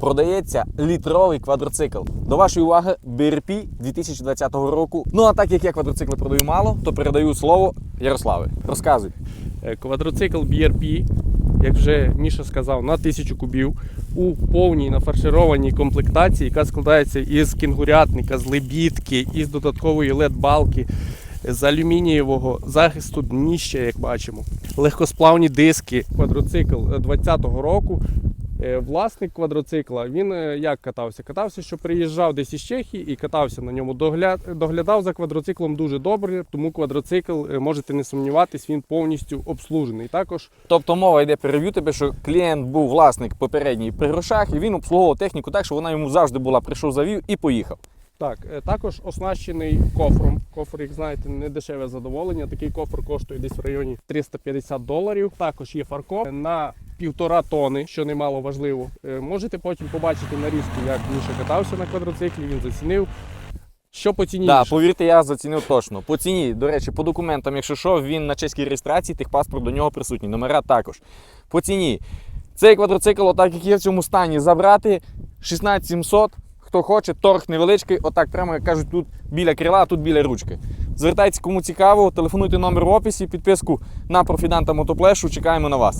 продається літровий квадроцикл. До вашої уваги BRP 2020 року. Ну а так як я квадроцикли продаю мало, то передаю слово Ярославі. Розказуй. Е, Квадроцикл BRP, як вже Міша сказав, на 1000 кубів у повній нафаршированій комплектації, яка складається із кінгурятника, з лебідки, із додаткової LED-балки, з алюмінієвого захисту дніща, як бачимо. Легкосплавні диски. Квадроцикл 2020 року. Е, Власник квадроцикла він е, як катався? Катався, що приїжджав десь із Чехії і катався на ньому. Догляд, доглядав за квадроциклом дуже добре, тому квадроцикл е, можете не сумніватись, він повністю обслужений. Також Тобто мова йде перев'ю тебе, що клієнт був власник попередній при грошах, і він обслуговував техніку так, що вона йому завжди була прийшов, завів і поїхав. так, також оснащений кофром. Кофр, як знаєте, не дешеве задоволення. Такий кофр коштує десь в районі 350 доларів. Також є фаркоп на півтора тони, що немало важливо. Е, Можете потім побачити нарізки, як Міша катався на квадроциклі. Він зацінив. Що по ціні? Так, Міша? повірте, я зацінив точно. По ціні, до речі, по документам, якщо що, він на чеській реєстрації, техпаспорт до нього присутній. Номера також. По ціні. Цей квадроцикл, отак як є в цьому стані, забрати 16700. Хто хоче, торг невеличкий, отак прямо як кажуть, тут біля крила, тут біля ручки. Звертайтеся, кому цікаво, телефонуйте номер в описі, підписку на профіданта мотоплешу. Чекаємо на вас.